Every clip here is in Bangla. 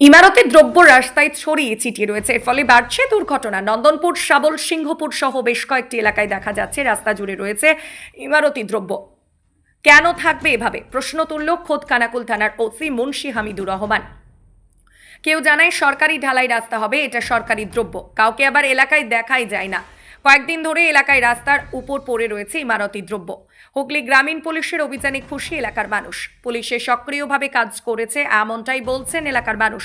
ইমারতের দ্রব্য রাস্তায় ছড়িয়ে ছিটিয়ে রয়েছে। এর ফলে বাড়ছে দুর্ঘটনা। নন্দনপুর, শাবল, সিংহপুর সহ বেশ কয়েকটি এলাকায় দেখা যাচ্ছে রাস্তা জুড়ে রয়েছে ইমারতি দ্রব্য। কেন থাকবে এভাবে? প্রশ্ন তুলল খোদ কানাকুল থানার ওসি মুন্সি হামিদুর রহমান। কেউ জানায় সরকারি ঢালাই রাস্তা হবে, এটা সরকারি দ্রব্য। কাউকে আবার এলাকায় দেখাই যায় না। কয়েকদিন ধরে এলাকায় রাস্তার উপর পড়ে রয়েছে ইমারতি দ্রব্য। হুগলি গ্রামীণ পুলিশের অভিযানে খুশি এলাকার মানুষ। পুলিশে সক্রিয়ভাবে কাজ করেছে, এমনটাই বলছেন এলাকার মানুষ।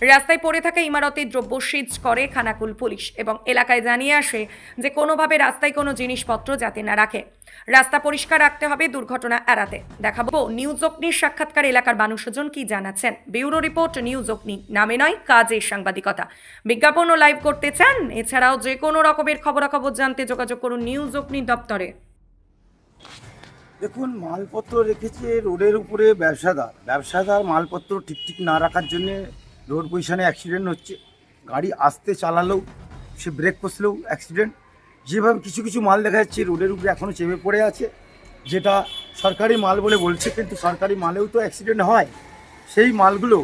রাস্তায় পড়ে থাকা ইমারতে দ্রব্য সিজ করে খানাকুল পুলিশ এবং এলাকায় জানিয়ে আসে যে কোনোভাবে রাস্তায় কোনো জিনিসপত্র যাতে না রাখে। রাস্তা পরিষ্কার রাখতে হবে, দুর্ঘটনা এড়াতে। দেখাবো নিউজ অগ্নির সাক্ষাৎকার এলাকার মানুষজন কি জানাচ্ছেন। ব্যুরো রিপোর্ট নিউজ অগ্নি, নামে নয়, কাজের সাংবাদিকতা। বিজ্ঞাপন ও লাইভ করতে চান, এছাড়াও যে কোনো রকমের খবরাখবর জানতে যোগাযোগ করুন নিউজ অগ্নি দপ্তরে। দেখুন, মালপত্র রেখেছে রোডের উপরে ব্যবসাদার। ব্যবসাদার মালপত্র ঠিক ঠিক না রাখার জন্যে রোড পজিশনে অ্যাক্সিডেন্ট হচ্ছে, গাড়ি আসতে চালালেও সে ব্রেক কষলেও অ্যাক্সিডেন্ট যেভাবে কিছু কিছু মাল দেখা যাচ্ছে, রোডের উপরে এখনও চেপে পড়ে আছে, যেটা সরকারি মাল বলে বলছে, কিন্তু সরকারি মালেও তো অ্যাক্সিডেন্ট হয়। সেই মালগুলো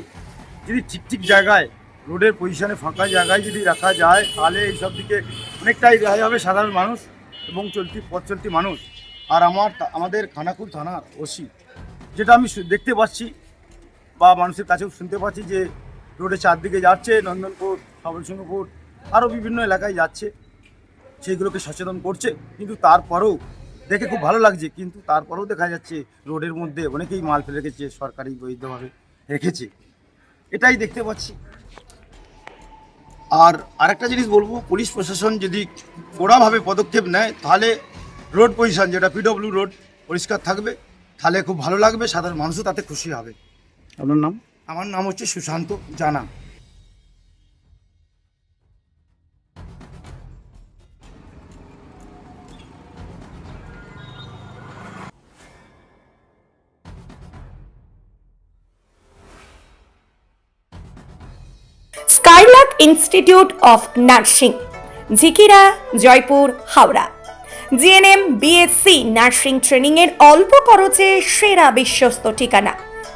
যদি ঠিক ঠিক জায়গায়, রোডের পজিশনে ফাঁকা জায়গায় যদি রাখা যায়, তাহলে এইসব দিকে অনেকটাই রেহাই হবে সাধারণ মানুষ এবং চলতি পথ চলতি মানুষ। আর আমার আমাদের খানাকুল থানার ওসি, যেটা আমি দেখতে পাচ্ছি বা মানুষের কাছেও শুনতে পাচ্ছি যে রোডে চারদিকে যাচ্ছে, নন্দনপুর সবলসিংহপুর আরও বিভিন্ন এলাকায় যাচ্ছে। সেইগুলোকে সচেতন করছে। কিন্তু তারপরেও দেখে খুব ভালো লাগছে, কিন্তু তারপরেও দেখা যাচ্ছে রোডের মধ্যে অনেকেই মাল ফেলে রেখেছে, সরকারি বৈধভাবে রেখেছে। এটাই দেখতে পাচ্ছি। আর আরেকটা জিনিস বলব, পুলিশ প্রশাসন যদি কড়াভাবে পদক্ষেপ নেয়, তাহলে রোড পজিশন যেটা পিডব্লিউ রোড পরিষ্কার থাকবে, তাহলে খুব ভালো লাগবে, সাধারণ মানুষও তাতে খুশি হবে। আপনার নাম? আমার নাম হচ্ছে Sushanta Jana. Skylark institute of nursing, Jhikira, Joypur, Howrah. GNM, BSc nursing ট্রেনিংয়ের অল্প খরচে সেরা বিশ্বস্ত ঠিকানা।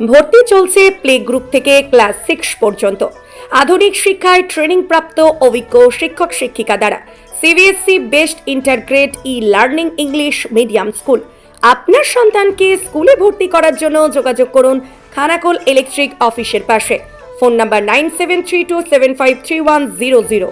ভর্তি চলছে প্লে গ্রুপ থেকে ক্লাস সিক্স পর্যন্ত। আধুনিক শিক্ষায় ট্রেনিং প্রাপ্ত অভিজ্ঞ শিক্ষক শিক্ষিকা দ্বারা CBSE best integrated e learning English medium school আপনার সন্তানকে স্কুলে ভর্তি করার জন্য যোগাযোগ করুন খানাকুল ইলেকট্রিক অফিসের পাশে। Phone number nine seven three two seven five three one zero zero.